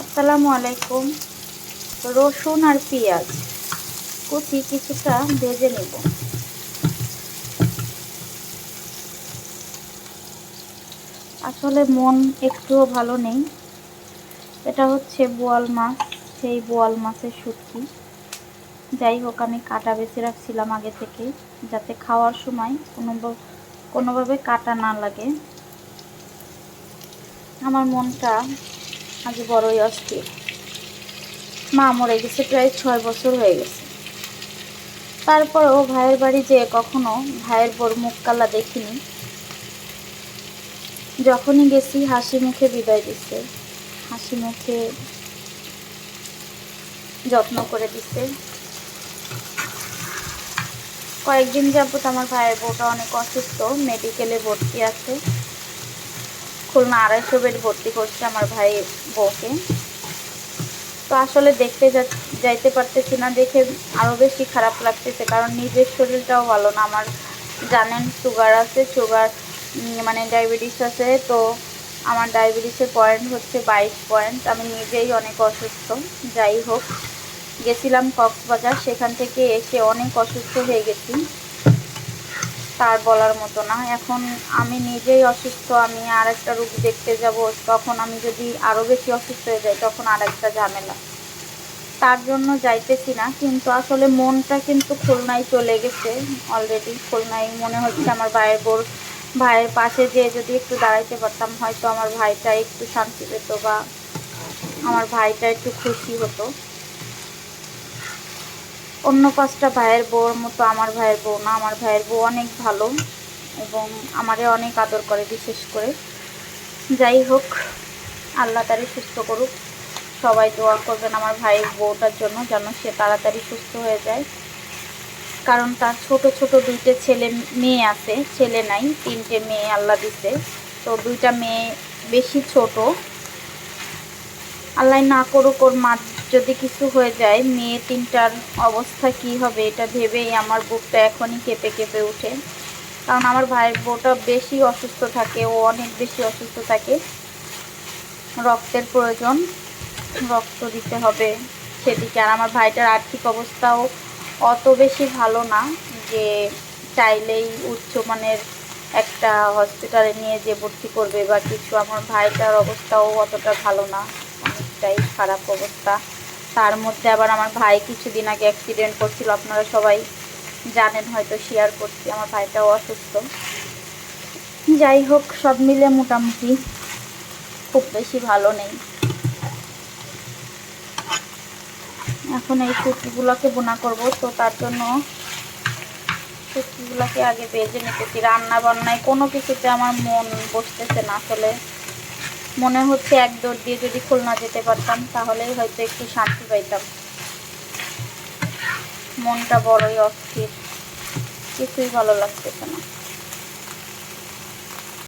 আসসালামু আলাইকুম। রসুন আর পেঁয়াজ কুচি কিছুটা ভেজে নেব। আসলে মন একটুও ভালো নেই। এটা হচ্ছে বোয়াল মাছ, সেই বোয়াল মাছের শুটকি। যাই হোক, আমি কাটা বেছে রাখছিলাম আগে থেকে, যাতে খাওয়ার সময় কোনো কোনোভাবে কাটা না লাগে। আমার মনটা আজ বড়ই অস্থির। মা মরে গেছে, প্রায় ছয় বছর হয়ে গেছে। তারপরেও ভাইয়ের বাড়ি যেয়ে কখনো ভাইয়ের বোর কালা দেখিনি। যখনই গেছি, হাসি মুখে বিদায় দিচ্ছে হাসি মুখে যত্ন করে দিচ্ছে কয়েকদিন যাবত আমার ভাইয়ের বউটা অনেক অসুস্থ মেডিকেলে ভর্তি আছে। খুলনা আড়াইশো বেড ভর্তি করছে আমার ভাই বউকে। তো আসলে দেখতে যাইতে পারতেছি না, দেখে আরও বেশি খারাপ লাগতেছে, কারণ নিজের শরীরটাও ভালো না। আমার জানেন সুগার আছে সুগার মানে ডায়াবেটিস আছে, তো আমার ডায়াবেটিসের পয়েন্ট হচ্ছে বাইশ পয়েন্ট আমি নিজেই অনেক অসুস্থ, যাই হোক। গেছিলাম কক্সবাজার, সেখান থেকে এসে অনেক অসুস্থ হয়ে গেছি। তার বলার মতো না। এখন আমি নিজেই অসুস্থ, আমি আর একটা রুগী দেখতে যাব, তখন আমি যদি আরও বেশি অসুস্থ হয়ে যাই, তখন আর একটা ঝামেলা। তার জন্য যাইতেছি না, কিন্তু আসলে মনটা কিন্তু খুলনায় চলে গেছে অলরেডি খুলনায় মনে হচ্ছে আমার ভাইয়ের বোর ভাইয়ের পাশে যে যদি একটু দাঁড়াইতে পারতাম, হয়তো আমার ভাইটা একটু শান্তি পেত বা আমার ভাইটা একটু খুশি হতো। অন্য পাঁচটা ভাইয়ের বউর মতো আমার ভাইয়ের বউ না, আমার ভাইয়ের বউ অনেক ভালো এবং আমারে অনেক আদর করে বিশেষ করে। যাই হোক, আল্লাহ তারই সুস্থ করুক। সবাই দোয়া করবেন আমার ভাইয়ের বউটার জন্য যেন সে তাড়াতাড়ি সুস্থ হয়ে যায়। কারণ তার ছোট ছোট দুইটা ছেলে মেয়ে আছে, ছেলে নাই, তিনটে মেয়ে আল্লাহ দিছে। তো দুইটা মেয়ে বেশি ছোট। আল্লাহ না করুক ওর মা যদি কিছু হয়ে যায়, মেয়ে তিনটার অবস্থা কি হবে এটা ভেবেই আমার বুকটা এখনই কেঁপে কেঁপে উঠে কারণ আমার ভাইয়ের বউটা বেশি অসুস্থ থাকে, ও অনেক বেশি অসুস্থ থাকে। রক্তের প্রয়োজন, রক্ত দিতে হবে সেদিকে। আর আমার ভাইটার আর্থিক অবস্থাও অত বেশি ভালো না যে চাইলেই উচ্চমানের একটা হসপিটালে নিয়ে যে ভর্তি করবে বা কিছু। আমার ভাইটার অবস্থাও অতটা ভালো না, অনেকটাই খারাপ অবস্থা। তার মধ্যে আবার আমার ভাই কিছুদিন আগে অ্যাক্সিডেন্ট করছিল, আপনারা সবাই জানেন, হয়তো শেয়ার করছি, আমার ভাইটাও অসুস্থ। যাই হোক, সব মিলে মোটামুটি খুব বেশি ভালো নেই। এখন এই সুতিগুলোকে বোনা করব, তো তার জন্য সুতিগুলোকে আগে বেজে নিতেছি। রান্না বান্নায় কোনো কিছুতে আমার মন বসতেছে না আসলে। মনে হচ্ছে এক দৌড় দিয়ে যদি খুলনা যেতে পারতাম তাহলে হয়তো একটু শান্তি পাইতাম। মনটা বড়ই অস্থির। কিছুই ভালো লাগতেছে না।